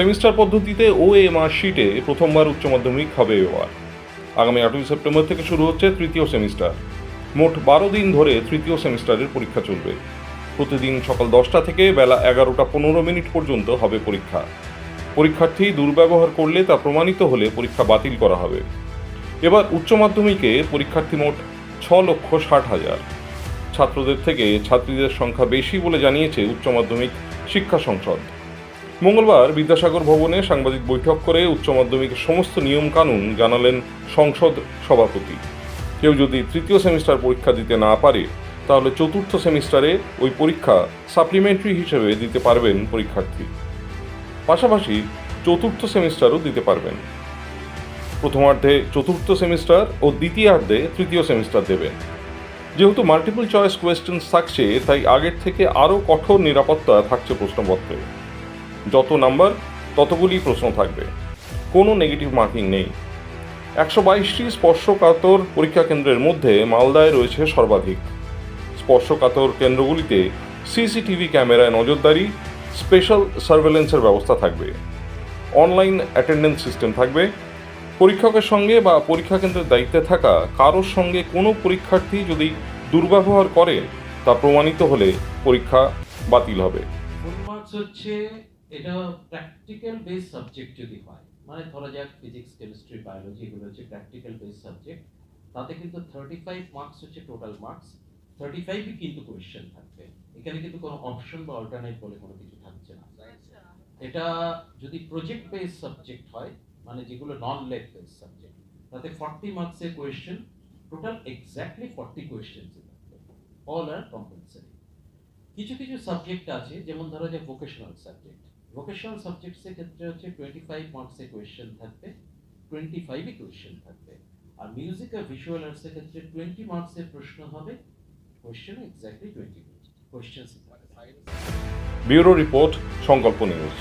Semester পদ্ধতিতে ও এ মার্কশিটে প্রথমবার উচ্চ মাধ্যমিক হবে এবার। আগামী আটই সেপ্টেম্বর থেকে শুরু হচ্ছে তৃতীয় সেমিস্টার। মোট বারো দিন ধরে তৃতীয় সেমিস্টারের পরীক্ষা চলবে। প্রতিদিন সকাল দশটা থেকে বেলা এগারোটা পনেরো মিনিট পর্যন্ত হবে পরীক্ষা। পরীক্ষার্থী দুর্ব্যবহার করলে তা প্রমাণিত হলে পরীক্ষা বাতিল করা হবে। এবার উচ্চ মাধ্যমিকে পরীক্ষার্থী মোট ছ লক্ষ ষাট হাজার। ছাত্রদের থেকে ছাত্রীদের সংখ্যা বেশি বলে জানিয়েছে উচ্চ মাধ্যমিক শিক্ষা সংসদ। মঙ্গলবার বিদ্যাসাগর ভবনে সাংবাদিক বৈঠক করে উচ্চ মাধ্যমিকের সমস্ত নিয়মকানুন জানালেন সংসদ সভাপতি। কেউ যদি তৃতীয় সেমিস্টার পরীক্ষা দিতে না পারে, তাহলে চতুর্থ সেমিস্টারে ওই পরীক্ষা সাপ্লিমেন্টারি হিসেবে দিতে পারবেন পরীক্ষার্থী। পাশাপাশি চতুর্থ সেমিস্টারও দিতে পারবেন। প্রথমার্ধে চতুর্থ সেমিস্টার ও দ্বিতীয়ার্ধে তৃতীয় সেমিস্টার দেবেন। যেহেতু মাল্টিপল চয়েস কোয়েশ্চেন্স থাকছে, তাই আগের থেকে আরও কঠোর নিরাপত্তা থাকছে প্রশ্নপত্রে। যত নাম্বার, ততগুলি প্রশ্ন থাকবে। কোনো নেগেটিভ মার্কিং নেই। একশো বাইশটি স্পর্শকাতর পরীক্ষা কেন্দ্রের মধ্যে মালদায় রয়েছে সর্বাধিক। স্পর্শকাতর কেন্দ্রগুলিতে সিসিটিভি ক্যামেরায় নজরদারি স্পেশাল সার্ভেলেন্সের ব্যবস্থা থাকবে। অনলাইন অ্যাটেন্ডেন্স সিস্টেম থাকবে। পরীক্ষকের সঙ্গে বা পরীক্ষা কেন্দ্রের দায়িত্বে থাকা কারোর সঙ্গে কোনো পরীক্ষার্থী যদি দুর্ব্যবহার করে, তা প্রমাণিত হলে পরীক্ষা বাতিল হবে। হচ্ছে এটা প্র্যাকটিক্যাল বেস সাবজেক্ট যদি হয় মানে ধরা যাক ফিজিক্স কেমিস্ট্রি বায়োলজি এগুলো হচ্ছে প্র্যাকটিক্যাল বেস সাবজেক্ট তাতে কিন্তু থার্টি ফাইভ মার্কস হচ্ছে টোটাল মার্কস থার্টি ফাইভই কিন্তু কোয়েশ্চেন থাকবে। এখানে কিন্তু কোনো অপশন বা অল্টারনেট বলে কোনো কিছু থাকছে না। এটা যদি প্রজেক্ট বেস সাবজেক্ট হয় মানে যেগুলো নন লেগ বেস সাবজেক্ট তাতে ফর্টি মার্কসের question total exactly forty question all are compulsory কিছু কিছু সাবজেক্ট আছে, যেমন ধরো যে ভোকেশনাল সাবজেক্ট ভোকেশনাল সাবজেক্টসের ক্ষেত্রে হচ্ছে টোয়েন্টি ফাইভ মার্কসের কোয়েশ্চেন থাকবে টোয়েন্টি ফাইভই কোয়েশ্চেন থাকবে। আর মিউজিক আর ভিজুয়াল আর্টসের ক্ষেত্রে টোয়েন্টি মার্কসের প্রশ্ন হবে question exactly twenty question bureau report, Sankalpa news.